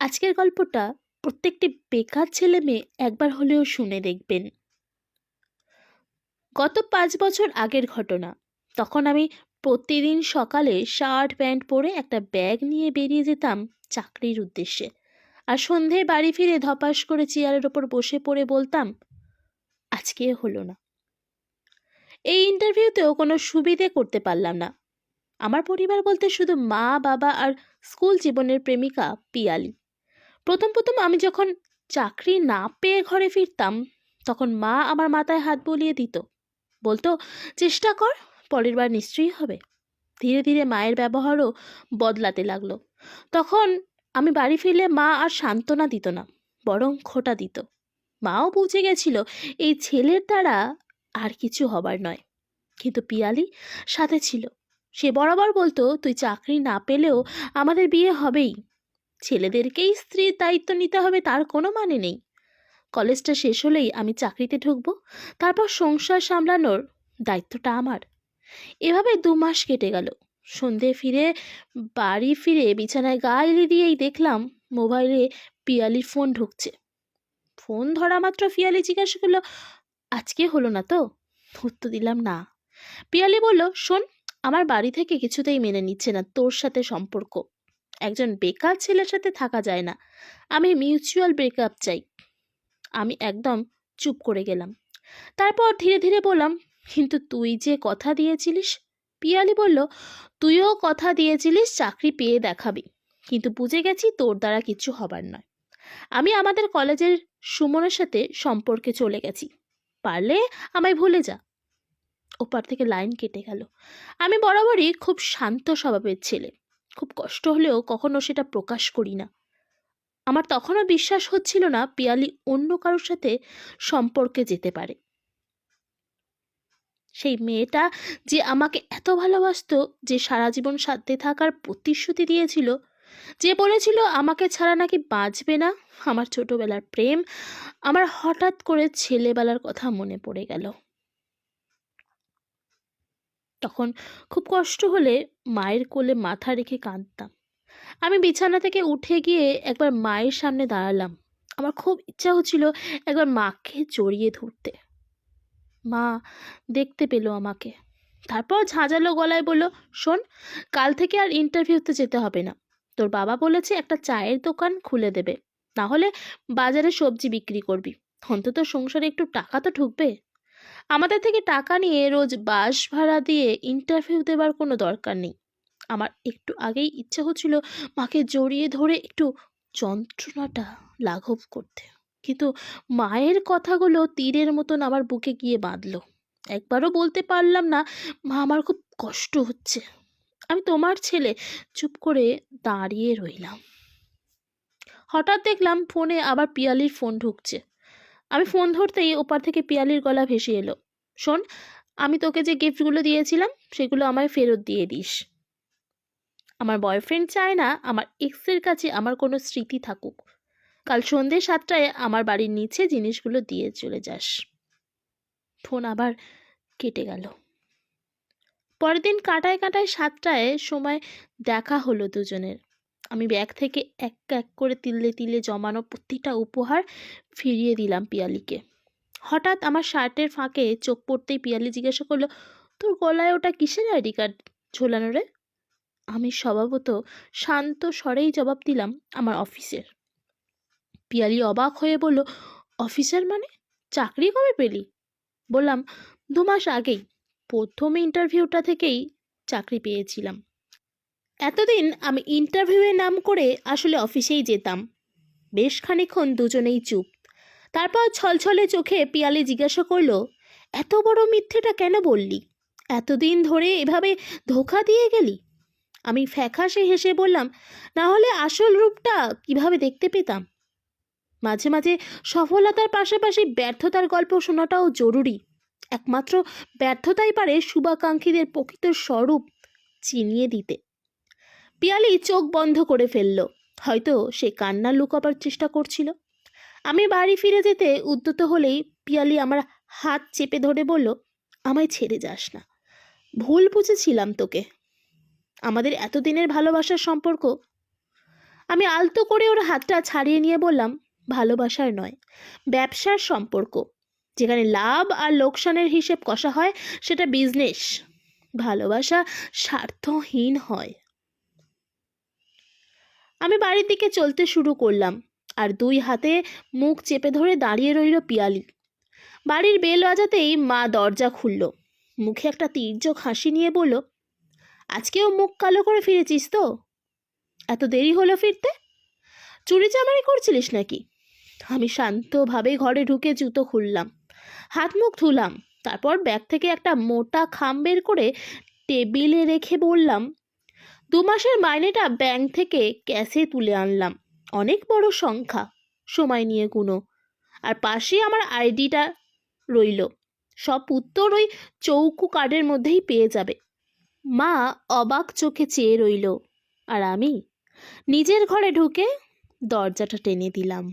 আজকের গল্পটা প্রত্যেকটি বেকার ছেলে মেয়ে একবার হলেও শুনে দেখবেন। গত পাঁচ বছর আগের ঘটনা। তখন আমি প্রতিদিন সকালে শার্ট, প্যান্ট পরে একটা ব্যাগ নিয়ে বেরিয়ে যেতাম চাকরির উদ্দেশ্যে। আর সন্ধে বাড়ি ফিরে ধপাস করে চেয়ারের ওপর বসে পড়ে বলতাম, আজকে হলো না। এই ইন্টারভিউতেও কোনো সুবিধে করতে পারলাম না। আমার পরিবার বলতে শুধু মা, বাবা আর স্কুল জীবনের প্রেমিকা পিয়ালি। প্রথম প্রথম আমি যখন চাকরি না পেয়ে ঘরে ফিরতাম, তখন মা আমার মাথায় হাত বুলিয়ে দিত। বলতো, চেষ্টা কর, পরের বার নিশ্চয়ই হবে। ধীরে ধীরে মায়ের ব্যবহারও বদলাতে লাগল। তখন আমি বাড়ি ফিরলে মা আর সান্ত্বনা দিত না, বরং খোটা দিত। মাও বুঝে গেছিল, এই ছেলের দ্বারা আর কিছু হবার নয়। কিন্তু পিয়ালি সাথে ছিল। সে বরাবর বলতো, তুই চাকরি না পেলেও আমাদের বিয়ে হবেই। ছেলেদেরকেই স্ত্রীর দায়িত্ব নিতে হবে তার কোনো মানে নেই। কলেজটা শেষ হলেই আমি চাকরিতে ঢুকবো, তারপর সংসার সামলানোর দায়িত্বটা আমার। এভাবে দু মাস কেটে গেল। সন্ধে ফিরে বাড়ি ফিরে বিছানায় গা এলি দিয়েই দেখলাম মোবাইলে পিয়ালির ফোন ঢুকছে। ফোন ধরা মাত্র পিয়ালি জিজ্ঞাসা করল, আজকে হলো না তো? উত্তর দিলাম, না। পিয়ালি বলল, শোন, আমার বাড়ি থেকে কিছুতেই মেনে নিচ্ছে না তোর সাথে সম্পর্ক। একজন বেকার ছেলের সাথে থাকা যায় না। আমি মিউচুয়াল ব্রেকআপ চাই। আমি একদম চুপ করে গেলাম। তারপর ধীরে ধীরে বললাম, কিন্তু তুই যে কথা দিয়েছিলিস? পিয়ালি বলল, তুইও কথা দিয়েছিলিস, চাকরি পেয়ে দেখাবি। কিন্তু বুঝে গেছি তোর দ্বারা কিছু হবার নয়। আমি আমাদের কলেজের সুমনের সাথে সম্পর্কে চলে গেছি। পারলে আমায় ভুলে যা। ওপার থেকে লাইন কেটে গেল। আমি বরাবরই খুব শান্ত স্বভাবের ছেলে। খুব কষ্ট হলেও কখনো সেটা প্রকাশ করি না। আমার তখনও বিশ্বাস হচ্ছিল না পিয়ালি অন্য কারোর সাথে সম্পর্কে যেতে পারে। সেই মেয়েটা যে আমাকে এত ভালোবাসতো, যে সারা জীবন সাথে থাকার প্রতিশ্রুতি দিয়েছিল, যে বলেছিল আমাকে ছাড়া নাকি বাঁচবে না, আমার ছোটবেলার প্রেম, আমার হঠাৎ করে ছেলেবেলার কথা মনে পড়ে গেল। তখন খুব কষ্ট হলে মায়ের কোলে মাথা রেখে কাঁদতাম। আমি বিছানা থেকে উঠে গিয়ে একবার মায়ের সামনে দাঁড়ালাম। আমার খুব ইচ্ছা হচ্ছিল একবার মাকে জড়িয়ে ধরতে। মা দেখতে পেল আমাকে। তারপর ঝাঁঝালো গলায় বলল, শোন, কাল থেকে আর ইন্টারভিউতে যেতে হবে না। তোর বাবা বলেছে একটা চায়ের দোকান খুলে দেবে। না হলে বাজারে সবজি বিক্রি করবি। অন্তত সংসারে একটু টাকা তো ঢুকবে। আমাদের থেকে টাকা নিয়ে রোজ বাস ভাড়া দিয়ে ইন্টারভিউ দেবার কোনো দরকার নেই। আমার একটু আগেই ইচ্ছা হচ্ছিল মাকে জড়িয়ে ধরে একটু যন্ত্রণাটা লাঘব করতে। কিন্তু মায়ের কথাগুলো তীরের মতন আমার বুকে গিয়ে বাঁধলো। একবারও বলতে পারলাম না, মা, আমার খুব কষ্ট হচ্ছে। আমি তোমার ছেলে। চুপ করে দাঁড়িয়ে রইলাম। হঠাৎ দেখলাম ফোনে আবার পিয়ালির ফোন ঢুকছে। আমি ফোন ধরতেই ওপার থেকে পিয়ালির গলা ভেসে এলো। শোন, আমি তোকে যে গিফটগুলো দিয়েছিলাম, সেগুলো আমায় ফেরত দিয়ে দিস। আমার বয়ফ্রেন্ড চায় না আমার এক্সের কাছে আমার কোনো স্মৃতি থাকুক। কাল সন্ধ্যে সাতটায় আমার বাড়ির নিচে জিনিসগুলো দিয়ে চলে যাস। ফোন আবার কেটে গেল। পরের দিন কাটায় কাটায় সাতটায় সময় দেখা হলো দুজনের। আমি ব্যাগ থেকে এক এক করে তিলে তিলে জমানো প্রতিটা উপহার ফিরিয়ে দিলাম পিয়ালিকে। হঠাৎ আমার শার্টের ফাঁকে চোখ পড়তেই পিয়ালি জিজ্ঞাসা করল, তোর গলায় ওটা কিসের আইডি কার্ড ঝোলানো রে? আমি স্বভাবত শান্ত স্বরেই জবাব দিলাম, আমার অফিসের। পিয়ালি অবাক হয়ে বলল, অফিসার মানে? চাকরি কবে পেলি? বললাম, দু মাস আগেই। প্রথম ইন্টারভিউটা থেকেই চাকরি পেয়েছিলাম। এতদিন আমি ইন্টারভিউয়ের নাম করে আসলে অফিসেই যেতাম। বেশ খানিক্ষণ দুজনেই চুপ। তারপর ছলছলে চোখে পিয়ালি জিজ্ঞাসা করল, এত বড় মিথ্যেটা কেন বললি? এতদিন ধরে এভাবে ধোকা দিয়ে গেলি? আমি ফ্যাকাশে হেসে বললাম, না হলে আসল রূপটা কীভাবে দেখতে পেতাম? মাঝে মাঝে সফলতার পাশাপাশি ব্যর্থতার গল্প শোনাটাও জরুরি। একমাত্র ব্যর্থতাই পারে শুভাকাঙ্ক্ষীদের প্রকৃত স্বরূপ চিনিয়ে দিতে। পিয়ালি চোখ বন্ধ করে ফেলল। হয়তো সে কান্না লুকাবার চেষ্টা করছিল। আমি বাড়ি ফিরে যেতে উদ্যত হলেই পিয়ালি আমার হাত চেপে ধরে বলল, আমায় ছেড়ে যাস না। ভুল বুঝেছিলাম তোকে। আমাদের এতদিনের ভালোবাসার সম্পর্ক আমি আলতো করে ওর হাতটা ছাড়িয়ে নিয়ে বললাম, ভালোবাসার নয়, ব্যবসার সম্পর্ক। যেখানে লাভ আর লোকসানের হিসেব কষা হয়, সেটা বিজনেস ভালোবাসা স্বার্থহীন হয়। আমি বাড়ির দিকে চলতে শুরু করলাম আর দুই হাতে মুখ চেপে ধরে দাঁড়িয়ে রইল পিয়ালি। বাড়ির বেল বাজাতেই মা দরজা খুলল। মুখে একটা তীর্যক হাসি নিয়ে বলল, আজকেও মুখ কালো করে ফিরেছিস তো? এত দেরি হলো ফিরতে? চুরি চামারি করছিলিস নাকি? আমি শান্তভাবে ঘরে ঢুকে জুতো খুললাম, হাত মুখ ধুলাম, তারপর ব্যাগ থেকে একটা মোটা খাম বের করে টেবিলে রেখে বললাম দু মাসের মাইনেটা ব্যাংক থেকে ক্যাশে তুলে আনলাম। অনেক বড় সংখ্যা। সময় নিয়ে গুনো। আর পাশে আমার আইডিটা রইল। সব উত্তর ওই চৌকু কার্ডের মধ্যেই পেয়ে যাবে। মা অবাক চোখে চেয়ে রইল। আর আমি নিজের ঘরে ঢুকে দরজাটা টেনে দিলাম।